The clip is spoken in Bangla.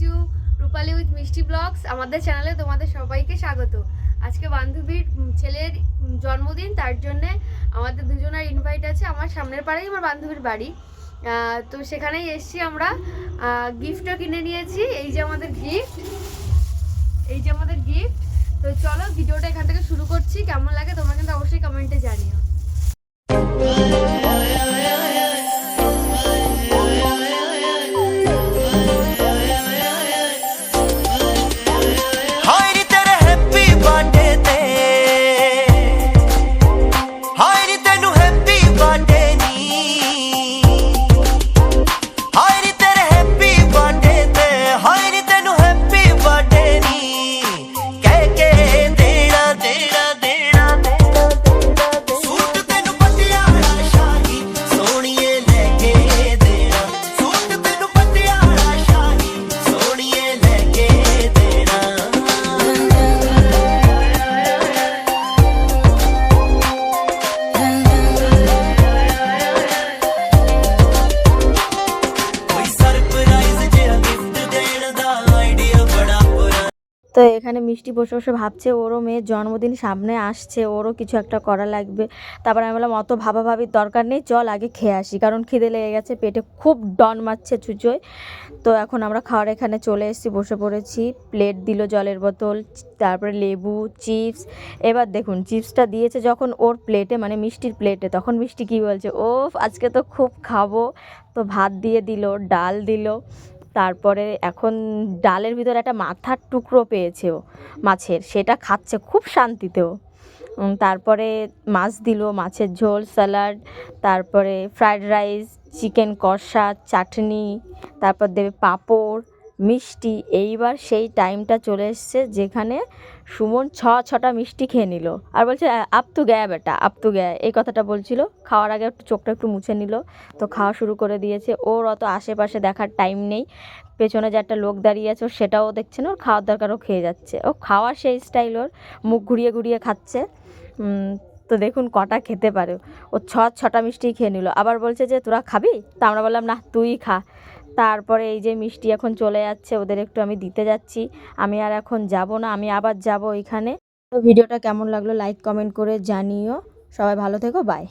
To Rupali with Mishti blogs আমাদের চ্যানেলে তোমাদের সবাইকে স্বাগত। আজকে বান্ধবীর ছেলের জন্মদিন, তার জন্য আমাদের দুজনের ইনভাইট আছে আমার সামনের পাড়াই আমার বান্ধবীর বাড়ি। তো সেখানেই এসেছি আমরা। গিফটও কিনে নিয়েছি, এই যে আমাদের গিফট এই যে আমাদের গিফট তো চলো, ভিডিওটা এখান থেকে শুরু করছি। কেমন লাগে তোমরা কিন্তু অবশ্যই কমেন্টে জানিও। তো এখানে মিষ্টি বসে বসে ভাবছে, ওরও মেয়ের জন্মদিন সামনে আসছে, ওরও কিছু একটা করা লাগবে। তারপর আমি বললাম, অত ভাবাভাবির দরকার নেই, চল আগে খেয়ে আসি। কারণ খিদে লেগে গেছে, পেটে খুব ডন মারছে চুচোয় তো এখন আমরা খাওয়ার এখানে চলে এসেছি, বসে পড়েছি। প্লেট দিল জলের বোতল, তারপরে লেবু, চিপস। এবার দেখুন, চিপসটা দিয়েছে যখন ওর প্লেটে মানে মিষ্টির প্লেটে, তখন মিষ্টি কী বলছে ও আজকে তো খুব খাব। তো ভাত দিয়ে দিল, ডাল দিল। তারপরে এখন ডালের ভিতরে একটা মাথার টুকরো পেয়েছে ও মাছের, সেটা খাচ্ছে খুব শান্তিতেও। তারপরে মাছ দিল, মাছের ঝোল, স্যালাড, তারপরে ফ্রায়েড রাইস, চিকেন কষা, চাটনি, তারপর দেবে পাঁপড় মিষ্টি। এইবার সেই টাইমটা চলে এসছে যেখানে সুমন ছ, ছটা মিষ্টি খেয়ে নিল। আর বলছে আপ গ্যা বেটা, আপ গ্যা। এই কথাটা বলছিল। খাওয়ার আগে একটু চোখটা একটু মুছে নিল। তো খাওয়া শুরু করে দিয়েছে। ওর অত আশেপাশে দেখার টাইম নেই। পেছনে যে একটা লোক দাঁড়িয়ে আছে সেটাও দেখছে না। ওর খাওয়ার দরকারও খেয়ে যাচ্ছে। ও খাওয়ার সেই স্টাইল ওর। মুখ ঘুরিয়ে ঘুরিয়ে খাচ্ছে। তো দেখুন কটা খেতে পারে। ও ছ, ছটা মিষ্টি খেয়ে নিল। আবার বলছে যে, তোরা খাবি? তা আমরা বললাম, না, তুই খা। তারপরে এই যে মিষ্টি এখন চলে যাচ্ছে, ওদের একটু আমি দিতে যাচ্ছি। আমি আর এখন যাব না, আমি আবার যাব ওইখানে তো ভিডিওটা কেমন লাগল লাইক কমেন্ট করে জানিও। সবাই ভালো থেকো বাই